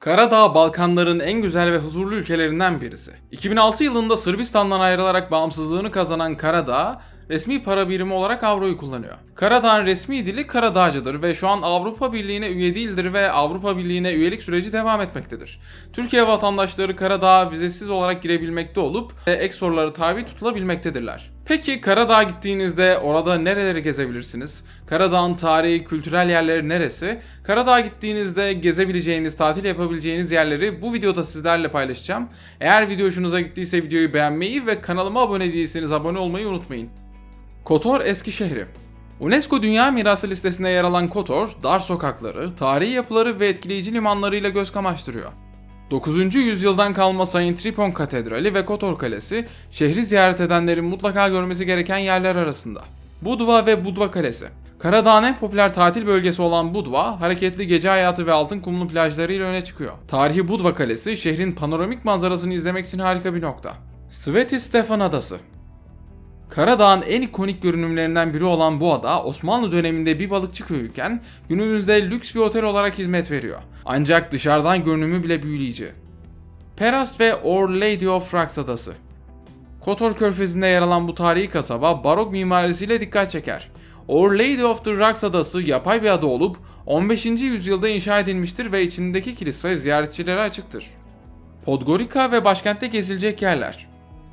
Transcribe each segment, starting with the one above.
Karadağ Balkanların en güzel ve huzurlu ülkelerinden birisi. 2006 yılında Sırbistan'dan ayrılarak bağımsızlığını kazanan Karadağ, resmi para birimi olarak avroyu kullanıyor. Karadağ'ın resmi dili Karadağcıdır ve şu an Avrupa Birliği'ne üye değildir ve Avrupa Birliği'ne üyelik süreci devam etmektedir. Türkiye vatandaşları Karadağ'a vizesiz olarak girebilmekte olup ve ek soruları tabi tutulabilmektedirler. Peki Karadağ'a gittiğinizde orada nereleri gezebilirsiniz? Karadağ'ın tarihi, kültürel yerleri neresi? Karadağ'a gittiğinizde gezebileceğiniz, tatil yapabileceğiniz yerleri bu videoda sizlerle paylaşacağım. Eğer video hoşunuza gittiyse videoyu beğenmeyi ve kanalıma abone değilseniz abone olmayı unutmayın. Kotor eski şehri. UNESCO Dünya Mirası listesinde yer alan Kotor, dar sokakları, tarihi yapıları ve etkileyici limanlarıyla göz kamaştırıyor. 9. yüzyıldan kalma Saint Tripon Katedrali ve Kotor Kalesi, şehri ziyaret edenlerin mutlaka görmesi gereken yerler arasında. Budva ve Budva Kalesi. Karadağ'ın en popüler tatil bölgesi olan Budva, hareketli gece hayatı ve altın kumlu plajlarıyla öne çıkıyor. Tarihi Budva Kalesi, şehrin panoramik manzarasını izlemek için harika bir nokta. Sveti Stefan Adası. Karadağ'ın en ikonik görünümlerinden biri olan bu ada Osmanlı döneminde bir balıkçı köyüken günümüzde lüks bir otel olarak hizmet veriyor. Ancak dışarıdan görünümü bile büyüleyici. Peras ve Our Lady of Rocks adası. Kotor Körfezi'nde yer alan bu tarihi kasaba barok mimarisiyle dikkat çeker. Our Lady of the Rocks adası yapay bir ada olup 15. yüzyılda inşa edilmiştir ve içindeki kilise ziyaretçilere açıktır. Podgorica ve başkentte gezilecek yerler.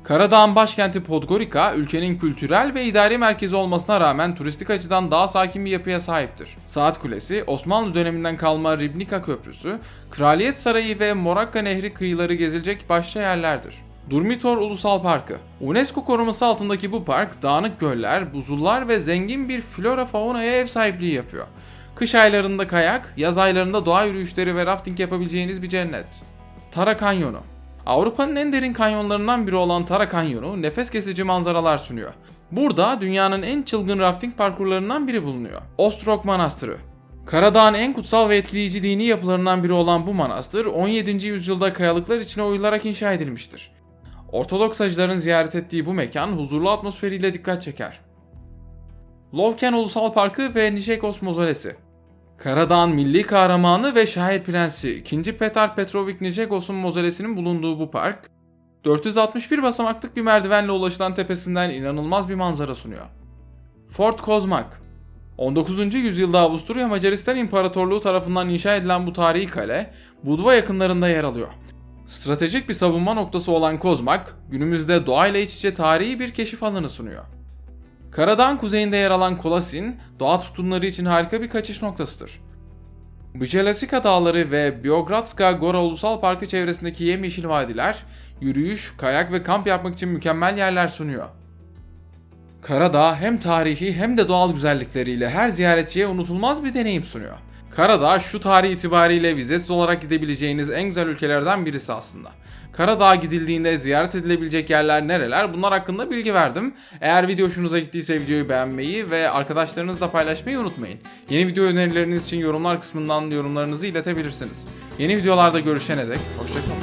Karadağ'ın başkenti Podgorica, ülkenin kültürel ve idari merkezi olmasına rağmen turistik açıdan daha sakin bir yapıya sahiptir. Saat Kulesi, Osmanlı döneminden kalma Ribnica Köprüsü, Kraliyet Sarayı ve Morakka Nehri kıyıları gezilecek başka yerlerdir. Durmitor Ulusal Parkı UNESCO koruması altındaki bu park, dağınık göller, buzullar ve zengin bir flora faunaya ev sahipliği yapıyor. Kış aylarında kayak, yaz aylarında doğa yürüyüşleri ve rafting yapabileceğiniz bir cennet. Tara Kanyonu Avrupa'nın en derin kanyonlarından biri olan Tara Kanyonu nefes kesici manzaralar sunuyor. Burada dünyanın en çılgın rafting parkurlarından biri bulunuyor. Ostrog Manastırı. Karadağ'ın en kutsal ve etkileyici dini yapılarından biri olan bu manastır 17. yüzyılda kayalıklar içine oyularak inşa edilmiştir. Ortodoks hacıların ziyaret ettiği bu mekan huzurlu atmosferiyle dikkat çeker. Lovken Ulusal Parkı ve Nişekos Mozolesi Karadağ'ın milli kahramanı ve şair prensi 2. Petar Petrovik Nijegos'un mozolesinin bulunduğu bu park, 461 basamaklık bir merdivenle ulaşılan tepesinden inanılmaz bir manzara sunuyor. Fort Kozmak 19. yüzyılda Avusturya Macaristan İmparatorluğu tarafından inşa edilen bu tarihi kale, Budva yakınlarında yer alıyor. Stratejik bir savunma noktası olan Kozmak, günümüzde doğayla iç içe tarihi bir keşif alanı sunuyor. Karadağ'ın kuzeyinde yer alan Kolasin, doğa tutumları için harika bir kaçış noktasıdır. Bjelesika Dağları ve Biogradska Gora Ulusal Parkı çevresindeki yemyeşil vadiler, yürüyüş, kayak ve kamp yapmak için mükemmel yerler sunuyor. Karadağ hem tarihi hem de doğal güzellikleriyle her ziyaretçiye unutulmaz bir deneyim sunuyor. Karadağ şu tarih itibariyle vizesiz olarak gidebileceğiniz en güzel ülkelerden birisi aslında. Karadağ gidildiğinde ziyaret edilebilecek yerler nereler bunlar hakkında bilgi verdim. Eğer video hoşunuza gittiyse videoyu beğenmeyi ve arkadaşlarınızla paylaşmayı unutmayın. Yeni video önerileriniz için yorumlar kısmından yorumlarınızı iletebilirsiniz. Yeni videolarda görüşene dek hoşçakalın.